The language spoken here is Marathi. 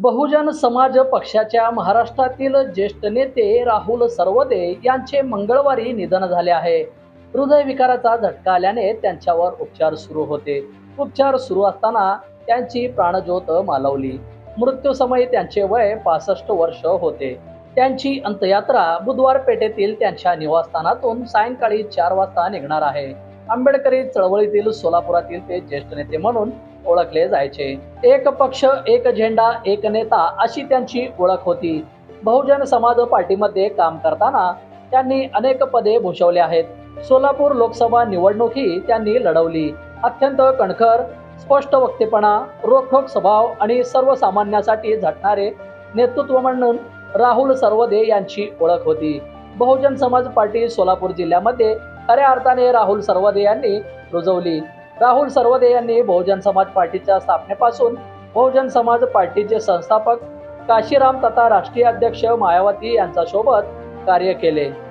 बहुजन समाज पक्षाच्या महाराष्ट्रातील ज्येष्ठ नेते राहुल सर्वदे यांचे मंगळवारी निधन झाले आहे. हृदयविकाराचा झटका आल्याने त्यांच्यावर उपचार सुरू होते. उपचार सुरू असताना त्यांची प्राणज्योत मालवली. मृत्यूसमयी त्यांचे वय पासष्ट वर्ष होते. त्यांची अंत्ययात्रा बुधवार पेठेतील त्यांच्या निवासस्थानातून सायंकाळी चार वाजता निघणार आहे. आंबेडकरी चळवळीतील सोलापुरातील ते ज्येष्ठ नेते म्हणून ओळखले जायचे. एक पक्ष एक झेंडा एक नेता अशी त्यांची ओळख होती. बहुजन समाज पार्टीमध्ये काम करताना त्यांनी अनेक पदे भूषवली आहेत. सोलापूर लोकसभा निवडणूकही त्यांनी लढवली. अत्यंत कणखर स्पष्ट वक्तेपणा रोखोक स्वभाव आणि सर्वसामान्यासाठी झटणारे नेतृत्व म्हणून राहुल सर्वदे यांची ओळख होती. बहुजन समाज पार्टी सोलापूर जिल्ह्यामध्ये खऱ्या अर्थाने राहुल सर्वदे यांनी रुजवली. राहुल सर्वदे यांनी बहुजन समाज पार्टीच्या स्थापनेपासून बहुजन समाज पार्टीचे संस्थापक काशीराम तथा राष्ट्रीय अध्यक्ष मायावती यांच्यासोबत कार्य केले.